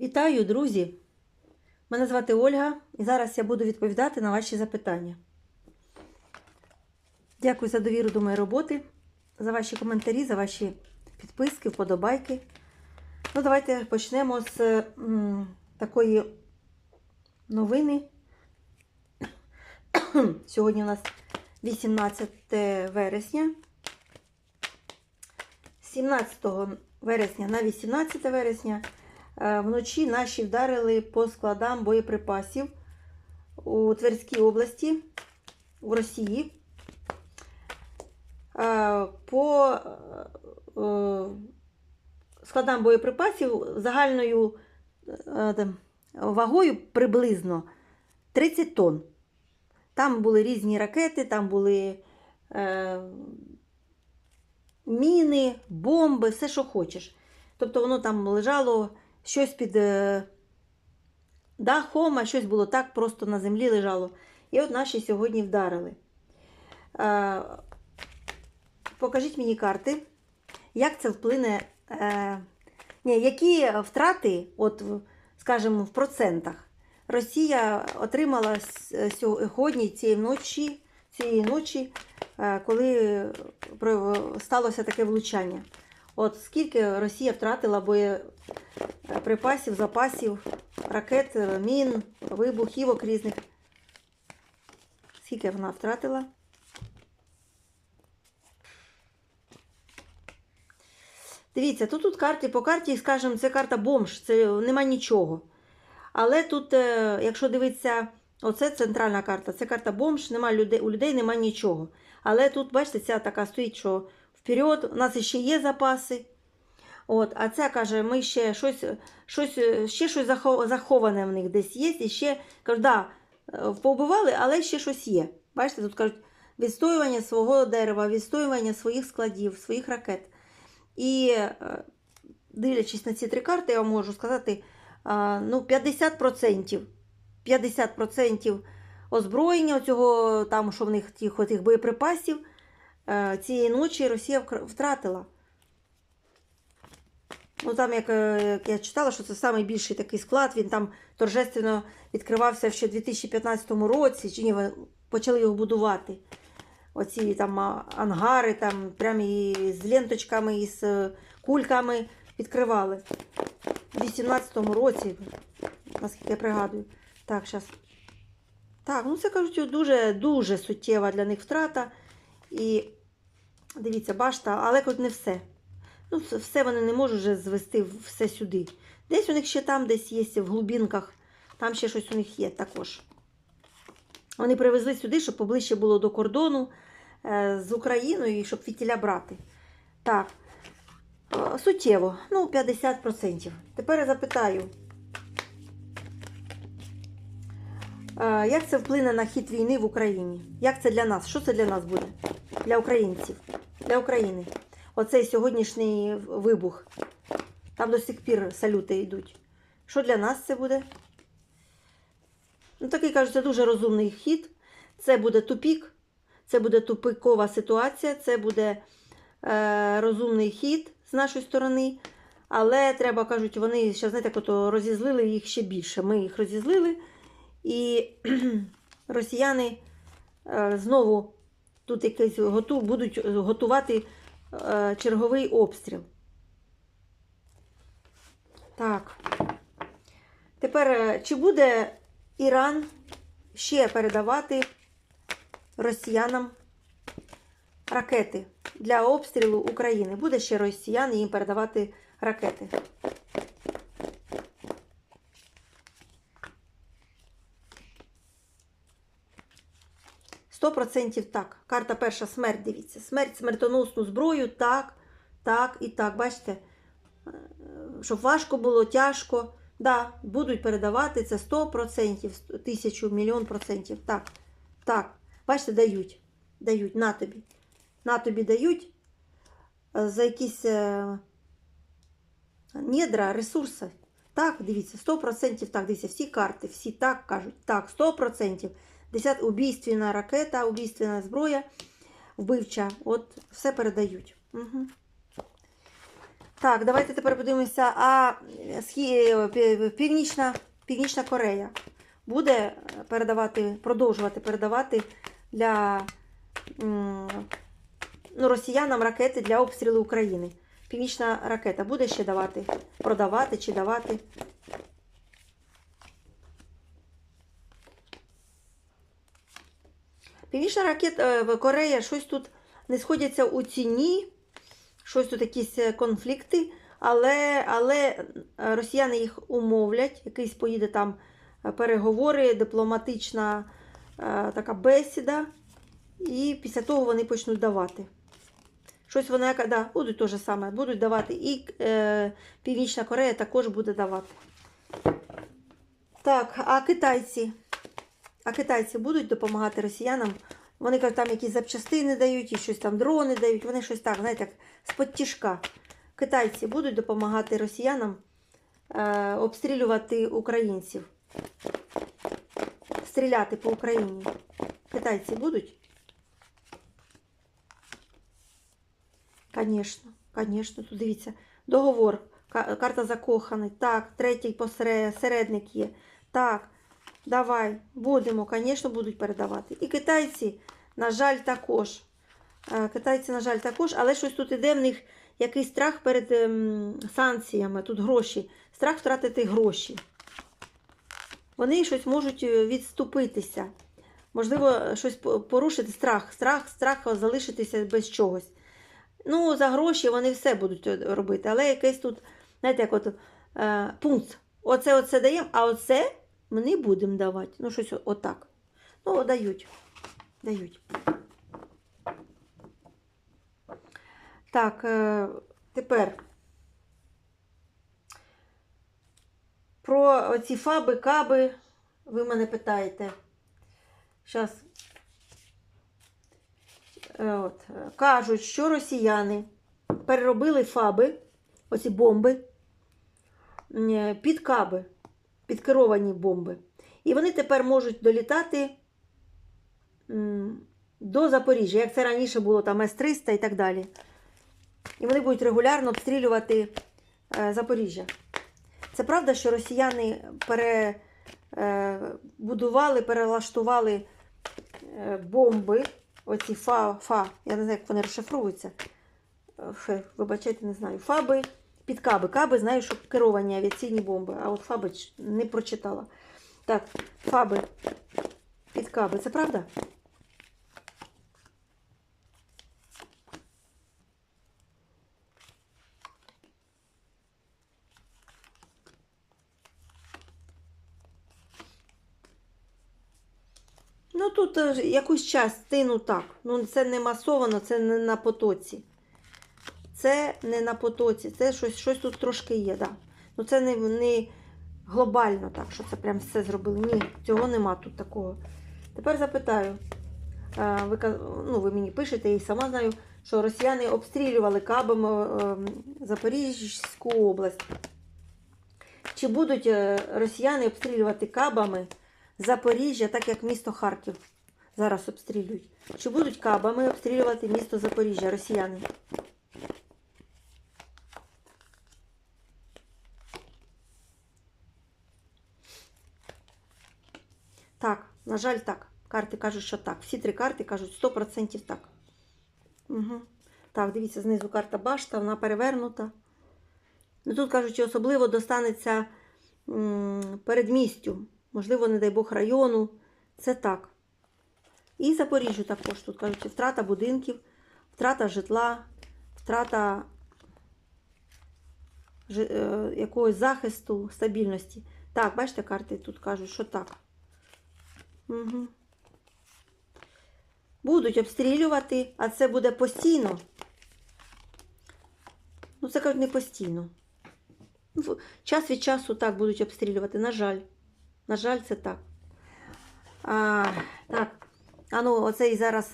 Вітаю, друзі! Мене звати Ольга, і зараз я буду відповідати на ваші запитання. Дякую за довіру до моєї роботи, за ваші коментарі, за ваші підписки, вподобайки. Ну, давайте почнемо з м, такої новини. Сьогодні у нас 18 вересня. З 17 вересня на 18 вересня вночі наші вдарили по складам боєприпасів у Тверській області у Росії. Е, По е, е, складам боєприпасів загальною е, вагою приблизно 30 тонн. Там були різні ракети, там були е, міни, бомби, все, що хочеш. Тобто воно там лежало щось під е, дахом, а щось було так, просто на землі лежало. І от наші сьогодні вдарили. Е, покажіть мені карти, як це вплине. Е, ні, які втрати, от, скажімо, в процентах Росія отримала сьогодні, цієї ночі, цієї ночі, коли сталося таке влучання. От скільки Росія втратила боєприпасів, запасів, ракет, е, мін, вибухівок різних. Скільки вона втратила? Дивіться, тут, тут карти по карті, скажімо, це карта бомж, це нема нічого. Але тут, е, якщо дивитися, оце центральна карта, це карта бомж, нема людей, у людей нема нічого. Але тут, бачите, ця така стоїть, що вперед, у нас ще є запаси. От, а ця каже, ми ще щось, щось, ще щось заховане в них десь є. І ще кажуть, да, е, але ще щось є. Бачите, тут кажуть, відстоювання свого дерева, відстоювання своїх складів, своїх ракет. І е, дивлячись на ці три карти, я вам можу сказати, ну, 50%, 50% озброєння цього, там, що в них тих, тих боєприпасів, цієї ночі Росія втратила. Ну, там, як, е, як я читала, що це найбільший такий склад, він там торжественно відкривався ще в 2015 році, чи ні, почали його будувати. Оці там ангари, там прям і з ленточками, і з е, кульками відкривали. У 18-му році, наскільки я пригадую. Так, зараз. Так, ну це кажуть, дуже дуже суттєва для них втрата. І дивіться, башта, але кажуть, не все. Ну, все- вони не можуть вже звести все сюди. Десь у них ще там, десь є в глубинках, там ще щось у них є також. Вони привезли сюди, щоб поближче було до кордону е, з Україною і щоб фітіля брати. Так, суттєво, ну, 50%. Тепер я запитаю, як це вплине на хід війни в Україні? Як це для нас? Що це для нас буде? Для українців, для України. Оцей сьогоднішній вибух. Там до сих пір салюти йдуть. Що для нас це буде? Ну, такий кажуть, це дуже розумний хід. Це буде тупік, це буде тупикова ситуація, це буде е, розумний хід з нашої сторони. Але треба, кажуть, вони ще, знаєте, розізлили їх ще більше. Ми їх розізлили, і росіяни е, знову тут якесь готу, будуть готувати е, черговий обстріл. Так. Тепер, е, чи буде Іран ще передавати росіянам ракети для обстрілу України? Буде ще росіяни їм передавати ракети? Сто процентів так. Карта перша смерть, дивіться. Смерть, смертоносну зброю, так, так і так. Бачите? Е, Щоб важко було, тяжко. Да, будуть передавати це 100%, тисячу, мільйон процентів. Так, так. Бачите, дають. Дають на тобі. На тобі дають е, за якісь е, недра, ресурси. Так, дивіться, 100% так, дивіться, всі карти, всі так кажуть. Так, 100%. Десят, убійственна ракета, убійственна зброя, вбивча. От все передають. Угу. Так, давайте тепер подивимося, а схі... Північна, Північна Корея буде передавати, продовжувати передавати для ну, росіянам ракети для обстрілу України. Північна ракета буде ще давати, продавати чи давати. Північна ракета Корея щось тут не сходяться у ціні, щось тут якісь е, конфлікти, але, але е, росіяни їх умовлять, якийсь поїде там е, переговори, дипломатична е, така бесіда, і після того вони почнуть давати. Щось вони да, будуть те ж саме, будуть давати. І е, Північна Корея також буде давати. Так, а китайці? А китайці будуть допомагати росіянам? Вони кажуть, там якісь запчастини дають, і щось там дрони дають. Вони щось так, знаєте, як з-под тяжка. Китайці будуть допомагати росіянам е, обстрілювати українців. Стріляти по Україні. Китайці будуть? Звісно, звісно, тут дивіться. Договор, карта закоханий. Так, третій посередник є. Так, давай, будемо, звісно, будуть передавати. І китайці, на жаль, також. Е, Китайці, на жаль, також, але щось тут іде в них якийсь страх перед ем, санкціями, тут гроші. Страх втратити гроші. Вони щось можуть е, відступитися. Можливо, щось порушити страх, страх, страх залишитися без чогось. Ну, за гроші вони все будуть е, робити, але якийсь тут, знаєте, як от е, пункт. Оце оце даємо, а оце ми не будемо давати. Ну, щось отак. Ну, дають. Дають. Так, е, тепер про ці фаби, каби ви мене питаєте. Зараз. От, е, кажуть, що росіяни переробили фаби, оці бомби, е, під каби, під керовані бомби. І вони тепер можуть долітати до Запоріжжя, як це раніше було там С-300 і так далі. І вони будуть регулярно обстрілювати е, Запоріжжя. Це правда, що росіяни перебудували, перелаштували е, бомби, оці фа, фа, я не знаю, як вони розшифровуються. Е, вибачайте, не знаю. Фаби під каби. Каби знаю, що керовані авіаційні бомби, а от фаби не прочитала. Так, фаби під каби. Це правда? Ну тут е, якусь частину так. Ну це не масовано, це не на потоці. Це не на потоці, це щось, щось тут трошки є, да. Ну це не, не глобально так, що це прям все зробили. Ні, цього нема тут такого. Тепер запитаю. Е, Ви, ну, ви мені пишете, я і сама знаю, що росіяни обстрілювали кабами е, Запорізьку область. Чи будуть е, росіяни обстрілювати кабами Запоріжжя, так як місто Харків зараз обстрілюють? Чи будуть кабами обстрілювати місто Запоріжжя, росіяни? Так, на жаль, так. Карти кажуть, що так. Всі три карти кажуть 100% так. Угу. Так, дивіться, знизу карта башта, вона перевернута. Ну, тут кажуть, особливо достанеться передмістю, можливо, не дай Бог, району. Це так. І Запоріжжю також тут кажуть, втрата будинків, втрата житла, втрата е, якогось захисту, стабільності. Так, бачите, карти тут кажуть, що так. Угу. Будуть обстрілювати, а це буде постійно. Ну, це кажуть не постійно. Ну, Час від часу так будуть обстрілювати. На жаль. На жаль, це так. А, так. А ну, оцей зараз,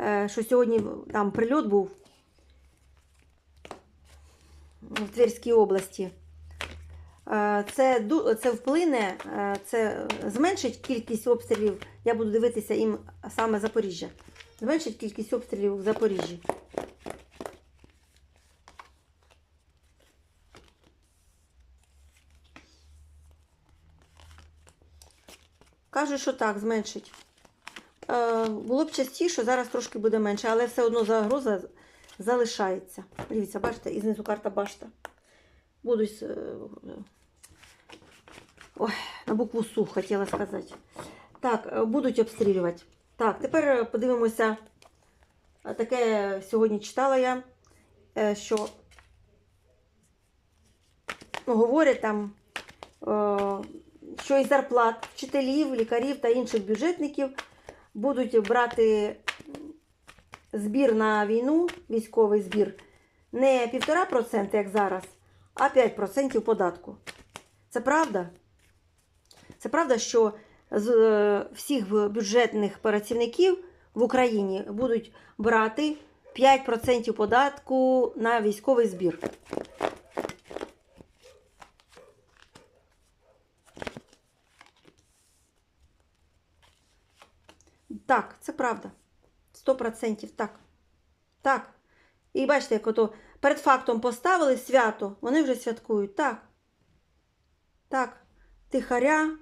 е, що сьогодні там прильот був в Тверській області. Е, це це вплине, е, це зменшить кількість обстрілів. Я буду дивитися їм саме Запоріжжя. Зменшить кількість обстрілів в Запоріжжі. Кажу, що так, зменшить. Е, було б частіше, зараз трошки буде менше, але все одно загроза залишається. Дивіться, бачите, і знизу карта башта. Буду Ой, на букву Су хотіла сказати. Так, е, будуть обстрілювати. Так, тепер е, подивимося. Е, Таке сьогодні читала я, що говорять там, що із зарплат вчителів, лікарів та інших бюджетників будуть брати збір на війну, військовий збір, не 1,5%, як зараз, а 5% податку. Це правда? Це правда, що з е, всіх бюджетних працівників в Україні будуть брати 5% податку на військовий збір. Так, це правда. 100% так. Так. І бачите, як ото перед фактом поставили свято, вони вже святкують. Так. Так. Тихаря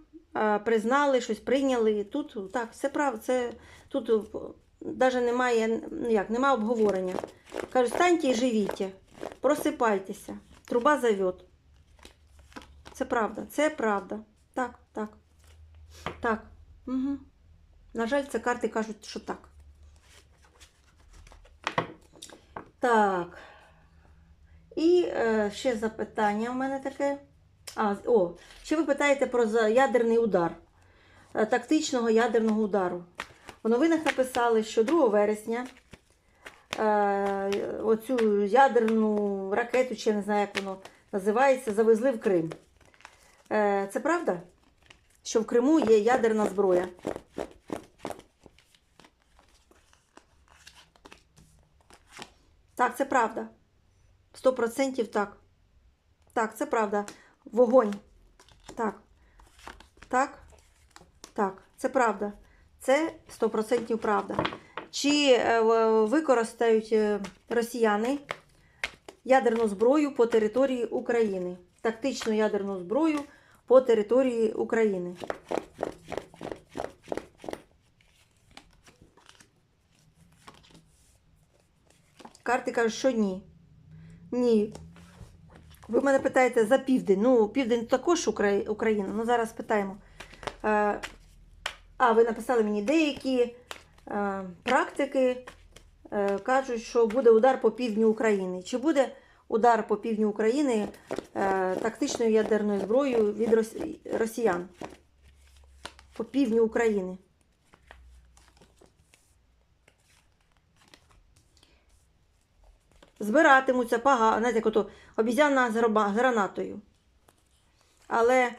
признали, щось прийняли. Тут так, все правда. Це тут навіть немає, ну як, немає обговорення. Кажуть, станьте і живіть, просипайтеся. Труба зовет. Це правда, це правда. Так, так. Так. Угу. На жаль, це карти кажуть, що так. Так. І е, ще запитання в мене таке. А, о, ще ви питаєте про ядерний удар, е, тактичного ядерного удару. В новинах написали, що 2 вересня е, оцю ядерну ракету, чи я не знаю, як воно називається, завезли в Крим. Е, це правда? Що в Криму є ядерна зброя? Так, це правда. Сто процентів так. Так, це правда. Вогонь. Так. Так. Так, це правда. Це 100% правда. Чи е, використають е, росіяни ядерну зброю по території України? Тактичну ядерну зброю по території України. Карти кажуть, що ні. Ні. Ви мене питаєте за південь. Ну, південь також Украї- Україна. Ну, зараз питаємо. Е, а, ви написали мені деякі е, практики е, кажуть, що буде удар по півдню України. Чи буде удар по півдню України тактичною ядерною зброєю від росіян? По півдню України. Збиратимуться пога, знаєте, як ото обізяна з гранатою. Але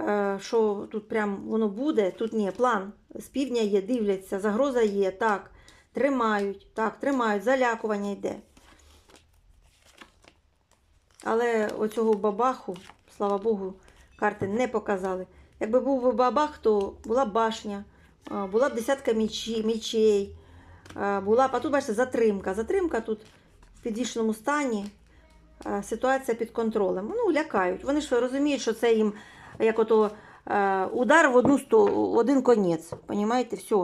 е, що тут прям воно буде, тут ні, план. З півдня є, дивляться, загроза є, так, тримають, так, тримають, залякування йде. Але оцього бабаху, слава Богу, карти не показали. Якби був би бабах, то була башня, була б десятка мічей, була б, а тут, бачите, затримка. Затримка тут підвішеному стані, е, ситуація під контролем. Ну, лякають. Вони ж розуміють, що це їм як ото е, удар в одну сто, в один конець. Понімаєте, все.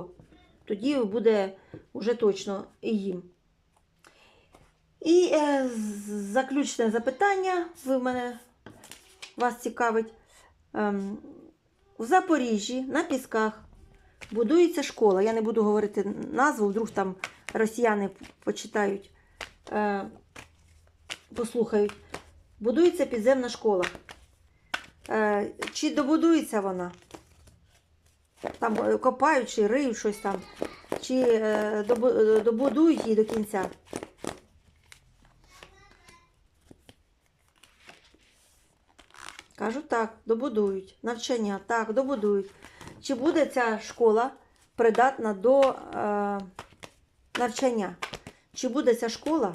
Тоді буде вже точно і їм. І е, заключне запитання ви мене вас цікавить. Ем, в Запоріжжі на Пісках будується школа. Я не буду говорити назву, вдруг там росіяни почитають, е, послухають. Будується підземна школа. Е, чи добудується вона? Там е, копають, чи риють щось там, чи е, добу- е, добудують її до кінця. Кажуть, так, добудують. Навчання, так, добудують. Чи буде ця школа придатна до е, навчання? Чи буде ця школа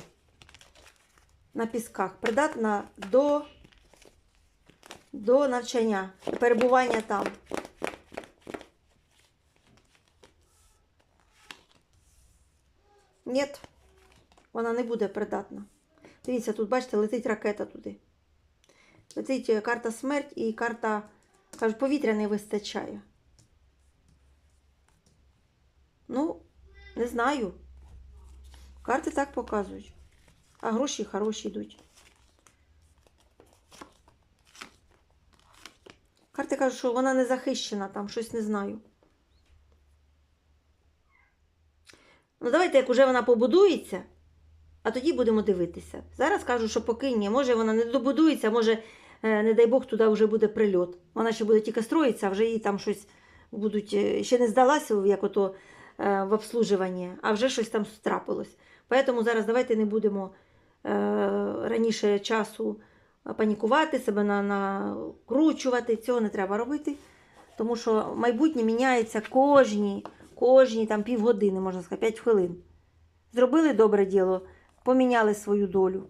на пісках придатна до, до навчання, перебування там? Ні, вона не буде придатна. Дивіться, тут, бачите, летить ракета туди. Летить е, карта смерть і карта, кажуть, повітря не вистачає. Ну, не знаю. Карти так показують. А гроші хороші йдуть. Карти кажуть, що вона не захищена, там щось не знаю. Ну, давайте, як уже вона побудується, а тоді будемо дивитися. Зараз кажу, що поки ні. Може вона не добудується, може, е, не дай Бог, туди вже буде прильот. Вона ще буде тільки строїтися, а вже їй там щось будуть. е, Ще не здалася, як ото в обслужуванні, а вже щось там трапилось. Тому зараз давайте не будемо е, раніше часу панікувати, себе накручувати. Цього не треба робити. Тому що майбутнє міняється кожні, кожні там півгодини, можна сказати, 5 хвилин. Зробили добре діло, поміняли свою долю.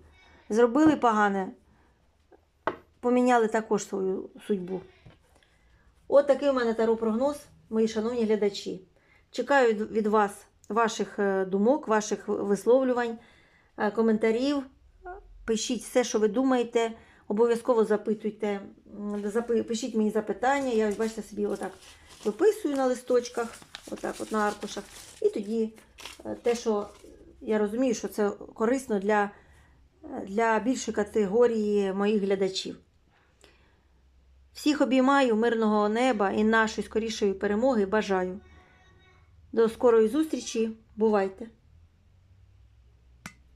Зробили погане, поміняли також свою судьбу. От такий у мене таро прогноз, мої шановні глядачі. Чекаю від- вас ваших е, думок, ваших висловлювань, е, коментарів. Пишіть все, що ви думаєте. Обов'язково запитуйте, пишіть мені запитання. Я бачите собі отак виписую на листочках, отак, от на аркушах. І тоді е, те, що я розумію, що це корисно для, для більшої категорії моїх глядачів. Всіх обіймаю мирного неба і нашої скорішої перемоги бажаю. До скорої зустрічі. Бувайте!